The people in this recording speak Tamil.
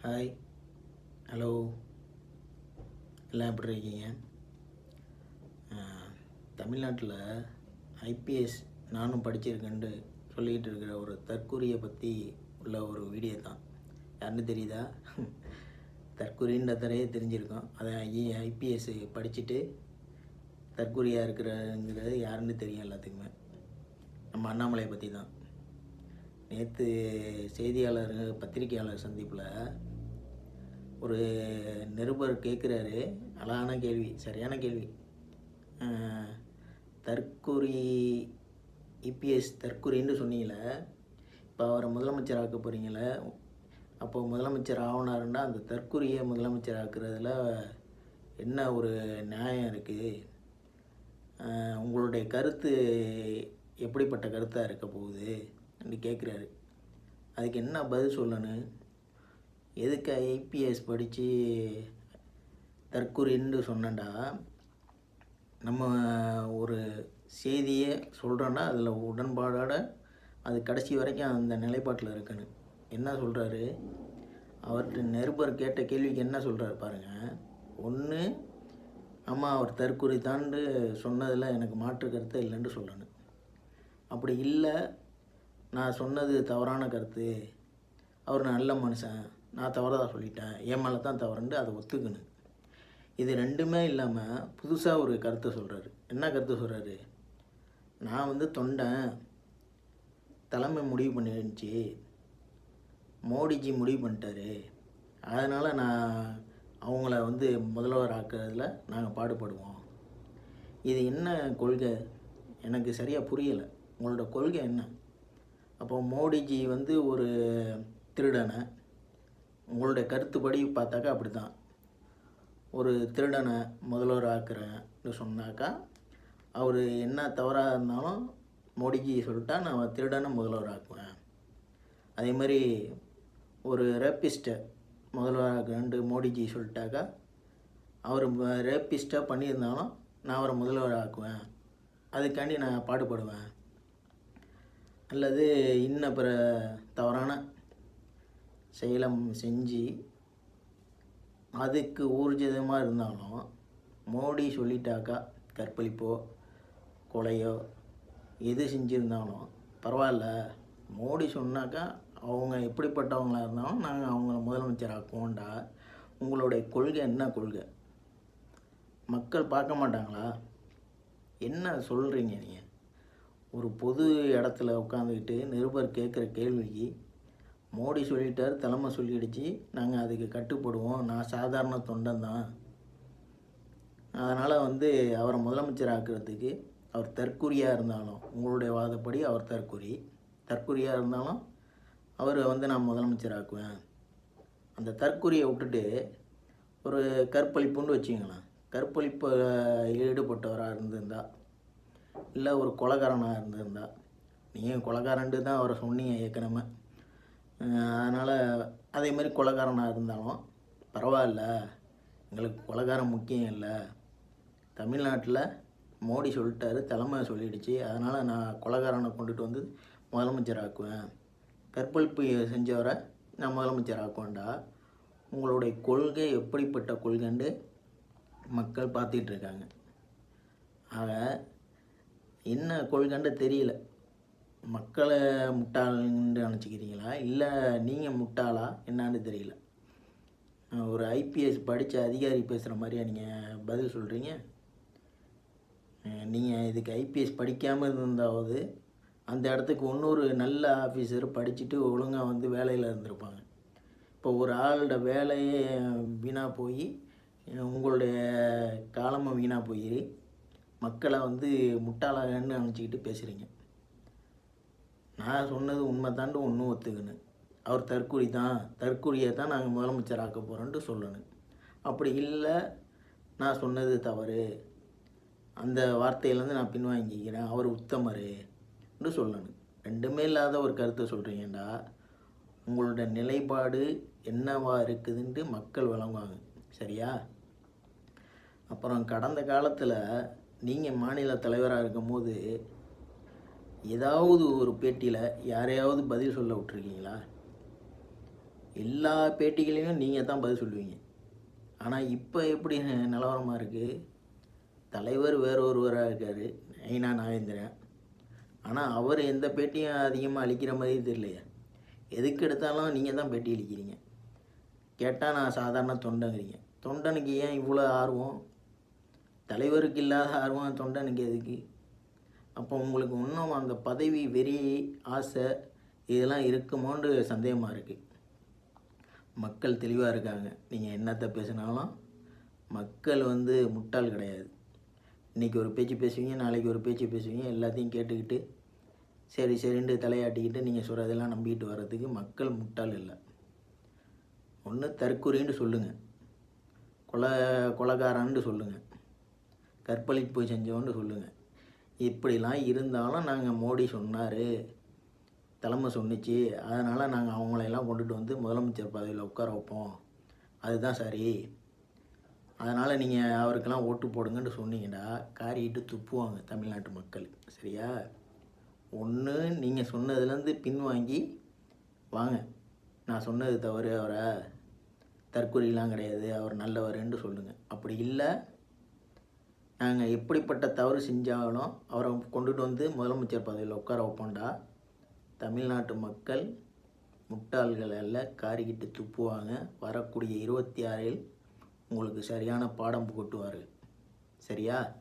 ஹாய் ஹலோ எல்லாம் எப்படி இருக்கீங்க? தமிழ்நாட்டில் ஐபிஎஸ் நானும் படிச்சிருக்கேன்ட்டு சொல்லிக்கிட்டு இருக்கிற ஒரு தற்கூரியை பற்றி உள்ள ஒரு வீடியோ தான். யாருன்னு தெரியுதா? தற்கூரின்றதரையே தெரிஞ்சிருக்கோம். அதை ஐபிஎஸ் படிச்சுட்டு தற்கூரியாக இருக்கிறங்கிறது யாருன்னு தெரியும் எல்லாத்துக்குமே. நம்ம அண்ணாமலையை பற்றி தான் நேற்று செய்தியாளர் பத்திரிகையாளர் சந்திப்பில் ஒரு நிருபர் கேட்குறாரு. அழகான கேள்வி சரியான கேள்வி. அஹ், தற்கொலை இபிஎஸ் தற்கொலைன்னு சொன்னீங்களே இப்போ அவரை முதலமைச்சர் ஆக்க போகிறீங்களே அப்போ முதலமைச்சர் ஆகினாருன்னா அந்த தற்கொலையை முதலமைச்சர் ஆக்குறதுல என்ன ஒரு நியாயம் இருக்குது உங்களுடைய கருத்து எப்படிப்பட்ட கருத்தாக இருக்க போகுது? அப்படி கேட்குறாரு. அதுக்கு என்ன பதில் சொல்லணும்? எதுக்கு ஐபிஎஸ் படித்து தற்கொலைன்னு சொன்னேன்டா நம்ம ஒரு செய்தியை சொல்கிறோன்னா அதில் உடன்பாடோட அது கடைசி வரைக்கும் அந்த நிலைப்பாட்டில் இருக்கணும். என்ன சொல்கிறாரு அவர்கிட்ட நெருப்பர் கேட்ட கேள்விக்கு என்ன சொல்கிறாரு பாருங்கள் ஒன்று ஆமாம் அவர் தற்கொலை தாண்டு சொன்னதில் எனக்கு மாற்று கருத்து இல்லைன்னு சொல்லணும். அப்படி இல்லை நான் சொன்னது தவறான கருத்து. அவர் நல்ல மனுஷன். நான் தவறாக சொல்லிட்டேன். என் மேலே தான் தவறுண்டு அதை ஒத்துக்கணும் இது ரெண்டுமே இல்லாமல் புதுசாக ஒரு கருத்தை சொல்கிறாரு என்ன கருத்து சொல்கிறாரு நான் வந்து தொண்டன். தலைமை முடிவு பண்ணிருந்துச்சு மோடிஜி முடிவு பண்ணிட்டாரு. அதனால் நான் அவங்கள வந்து முதல்வர் ஆக்கிறதுல நாங்கள் பாடுபடுவோம். இது என்ன கொள்கை? எனக்கு சரியாக புரியலை. உங்களோட கொள்கை என்ன? அப்போ மோடிஜி வந்து ஒரு திருடனை உங்களுடைய கருத்துப்படி பார்த்தாக்கா அப்படி தான் ஒரு திருடனை முதல்வர் ஆக்குறேன்னு சொன்னாக்கா அவர் என்ன தவறாக இருந்தாலும் மோடிஜி சொல்லிட்டா நான் திருடனை முதல்வர் ஆக்குவேன் அதே மாதிரி ஒரு ரேப்பிஸ்ட்டை முதல்வர் ஆக்குறேன்ட்டு மோடிஜி சொல்லிட்டாக்கா அவர் ரேப்பிஸ்ட்டாக பண்ணியிருந்தாலும் நான் அவரை முதல்வர் ஆக்குவேன் அதுக்காண்டி நான் பாடுபடுவேன். அல்லது இன்ன பிற தவறான செயலம் செஞ்சு அதுக்கு ஊர்ஜிதமாக இருந்தாலும் மோடி சொல்லிட்டாக்கா கற்பழிப்போ கொலையோ எது செஞ்சுருந்தாலும் பரவாயில்ல. மோடி சொன்னாக்கா அவங்க எப்படிப்பட்டவங்களாக இருந்தாலும் நாங்கள் அவங்கள முதலமைச்சர் ஆக்குவோண்டா உங்களுடைய கொள்கை என்ன கொள்கை? மக்கள் பார்க்க மாட்டாங்களா? என்ன சொல்கிறீங்க நீங்கள் ஒரு பொது இடத்துல உட்காந்துக்கிட்டு நிருபர் கேட்குற கேள்விக்கு மோடி சொல்லிட்டார் தலைமை சொல்லிடுச்சு. நாங்கள் அதுக்கு கட்டுப்படுவோம். நான் சாதாரண தொண்டன் தான் அதனால் வந்து அவரை முதலமைச்சர் ஆக்கிறதுக்கு அவர் தற்குறியாக இருந்தாலும் உங்களுடைய வாதப்படி அவர் தற்குறி தற்குறியாக இருந்தாலும் அவரை வந்து நான் முதலமைச்சர் ஆக்குவேன். அந்த தற்குறியை விட்டுட்டு ஒரு கற்பழிப்புன்னு வச்சுக்கலாம் கற்பழிப்பு ஈடுபட்டவராக இருந்திருந்தா இல்லை ஒரு கொலகாரனாக இருந்திருந்தா நீங்கள் கொலைகாரன்ட்டு தான் அவரை சொன்னீங்க ஏற்கனவே? அதனால் அதே மாதிரி கொலைகாரனாக இருந்தாலும் பரவாயில்ல. எங்களுக்கு கொலைகாரம் முக்கியம் இல்லை. தமிழ்நாட்டில் மோடி சொல்லிட்டாரு தலைமை சொல்லிடுச்சு. அதனால் நான் கொலைகாரனை கொண்டுட்டு வந்து முதலமைச்சர் ஆக்குவேன் கற்பழிப்பு செஞ்சவரை நான் முதலமைச்சர் ஆக்குவேன்டா உங்களுடைய கொள்கை எப்படிப்பட்ட கொள்கைண்டு மக்கள் பார்த்துட்டு இருக்காங்க. ஆக என்ன கொள்கைண்டு தெரியல. மக்களை முட்டாள்னு நினச்சிக்கிறீங்களா? இல்லை நீங்கள் முட்டாளா? என்னான்னு தெரியல. ஒரு ஐபிஎஸ் படித்த அதிகாரி பேசுகிற மாதிரியா நீங்கள் பதில் சொல்கிறீங்க நீங்கள் இதுக்கு ஐபிஎஸ் படிக்காமல் இருந்தாவது அந்த இடத்துக்கு இன்னொரு நல்ல ஆஃபீஸர் படிச்சுட்டு ஒழுங்காக வந்து வேலையில் இருந்திருப்பாங்க. இப்போ ஒரு ஆளோட வேலையே வீணாக போய் உங்களுடைய காலமும் வீணாக போய் மக்களை வந்து முட்டாளாகன்னு நினச்சிக்கிட்டு பேசுகிறீங்க நான் சொன்னது உண்மை தாண்டு ஒன்றும் ஒத்துக்கணும் அவர் தற்கொலை தான் தற்கொலையை தான் நாங்கள் முதலமைச்சர் ஆக்க போகிறோன்ட்டு சொல்லணும். அப்படி இல்லை நான் சொன்னது தவறு. அந்த வார்த்தையிலேருந்து நான் பின்வாங்கிக்கிறேன் அவர் உத்தமருன்னு சொல்லணும். ரெண்டுமே இல்லாத ஒரு கருத்தை சொல்கிறீங்கடா உங்களோட நிலைப்பாடு என்னவா இருக்குதுன்ட்டு மக்கள் வழங்குவாங்க. சரியா? அப்புறம் கடந்த காலத்தில் நீங்கள் மாநில தலைவராக இருக்கும்போது ஏதாவது ஒரு பேட்டியில் யாரையாவது பதில் சொல்ல விட்ருக்கீங்களா எல்லா பேட்டிகளையும் நீங்கள் தான் பதில் சொல்லுவீங்க. ஆனால் இப்போ எப்படி நிலவரமாக இருக்குது தலைவர் வேற ஒருவராக இருக்கார் நைனா நாகேந்திரன். ஆனால் அவர் எந்த பேட்டியும் அதிகமாக அழிக்கிற மாதிரி தெரியலையே. எதுக்கு எடுத்தாலும் நீங்கள் தான் பேட்டி அழிக்கிறீங்க கேட்டால் நான் சாதாரண தொண்டங்கிறீங்க. தொண்டனுக்கு ஏன் இவ்வளோ ஆர்வம்? தலைவருக்கு இல்லாத ஆர்வம் தொண்டனுக்கு எதுக்கு? அப்போ உங்களுக்கு இன்னும் அந்த பதவி வெறி ஆசை இதெல்லாம் இருக்குமோன்னு சந்தேகமாக இருக்குது மக்கள் தெளிவாக இருக்காங்க. நீங்கள் என்னத்தை பேசினாலும் மக்கள் வந்து முட்டாள் கிடையாது. இன்றைக்கி ஒரு பேச்சு பேசுவீங்க நாளைக்கு ஒரு பேச்சு பேசுவீங்க எல்லாத்தையும் கேட்டுக்கிட்டு சரி சரின்ட்டு தலையாட்டிக்கிட்டு நீங்கள் சொல்கிறதெல்லாம் நம்பிக்கிட்டு வர்றதுக்கு மக்கள் முட்டாள் இல்லை. ஒன்று தற்கொலைன்னு சொல்லுங்கள் கொலை கொலைகாரன்னு சொல்லுங்கள் கற்பழிப்பு செஞ்சோன்னு சொல்லுங்கள் இப்படிலாம் இருந்தாலும் நாங்கள் மோடி சொன்னார். தலைமை சொன்னிச்சு. அதனால் நாங்கள் அவங்களையெல்லாம் கொண்டுட்டு வந்து முதலமைச்சர் பதவியில் உட்கார வைப்போம். அதுதான் சரி. அதனால் நீங்கள் அவருக்கெல்லாம் ஓட்டு போடுங்கன்னு சொன்னீங்கடா. காரிட்டு துப்புவாங்க தமிழ்நாட்டு மக்கள். சரியா? ஒன்று நீங்கள் சொன்னதுலேருந்து பின்வாங்கி வாங்க. நான் சொன்னது தவறு அவரை? தற்கொலைலாம் கிடையாது. அவர் நல்லவருன்னு சொல்லுங்கள் அப்படி இல்லை. நாங்கள் எப்படிப்பட்ட தவறு செஞ்சாலும் அவரை கொண்டுட்டு வந்து முதலமைச்சர் பதவியில் உட்கார வைப்போண்டா தமிழ்நாட்டு மக்கள் முட்டாள்கள் அல்ல காரிக்கிட்டு துப்புவாங்க. வரக்கூடிய இருபத்தி ஆறில் உங்களுக்கு சரியான பாடம் புகட்டுவார்கள். சரியா?